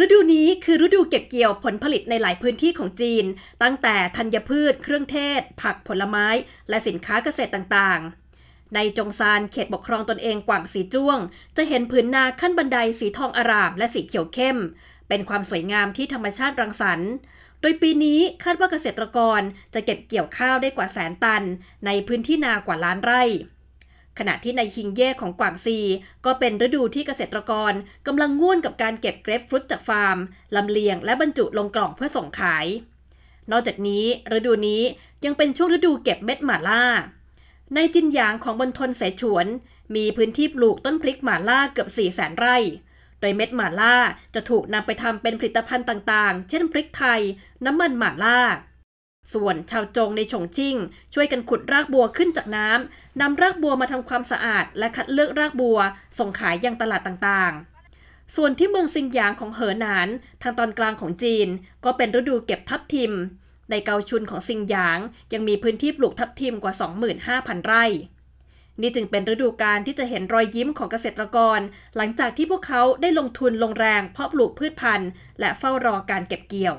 ฤดูนี้คือฤดูเก็บเกี่ยวผลผลิตในหลายพื้นที่ของจีน ตั้งแต่ธัญพืช เครื่องเทศ ผักผลไม้ และสินค้าเกษตรต่างๆ ในจงซานเขตปกครองตนเองกวางสีจ้วง จะเห็นผืนนาขั้นบันไดสีทองอาราม และสีเขียวเข้ม เป็นความสวยงามที่ธรรมชาติรังสรรค์ โดยปีนี้คาดว่าเกษตรกรจะเก็บเกี่ยวข้าวได้กว่าแสนตัน ในพื้นที่นากว่าล้านไร่ ขณะที่ในฮิงเย่ของกวางซี ก็เป็นฤดูที่เกษตรกรกำลังง่วนกับการเก็บเกรปฟรุตจากฟาร์มลำเลียงและบรรจุลงกล่องเพื่อส่งขาย นอกจากนี้ฤดูนี้ยังเป็นช่วงฤดูเก็บเม็ดหม่าล่า ในจินหยางของบนทนเสฉวน มีพื้นที่ปลูกต้นพริกหม่าล่าเกือบ4 0 0แสนไร่ โดยเม็ดหม่าล่าจะถูกนำไปทำเป็นผลิตภัณฑ์ต่างๆ เช่นพริกไทย น้ำมันหม่าล่า ส่วนชาวจงในฉงชิ่งช่วยกันขุดรากบัวขึ้นจากน้ำนำรากบัวมาทำความสะอาด และคัดเลือกรากบัว ส่งขายยังตลาดต่างๆ ส่วนที่เมืองซิงหยางของเหอหนาน ทางตอนกลางของจีน ก็เป็นฤดูเก็บทับทิม ในเกาชุนของซิงหยาง ยังมีพื้นที่ปลูกทับทิมกว่า 25,000 ไร่ นี่จึงเป็นฤดูการที่จะเห็นรอยยิ้มของเกษตรกร หลังจากที่พวกเขาได้ลงทุนลงแรงเพาะปลูกพืชพันธุ์ และเฝ้ารอการเก็บเกี่ยว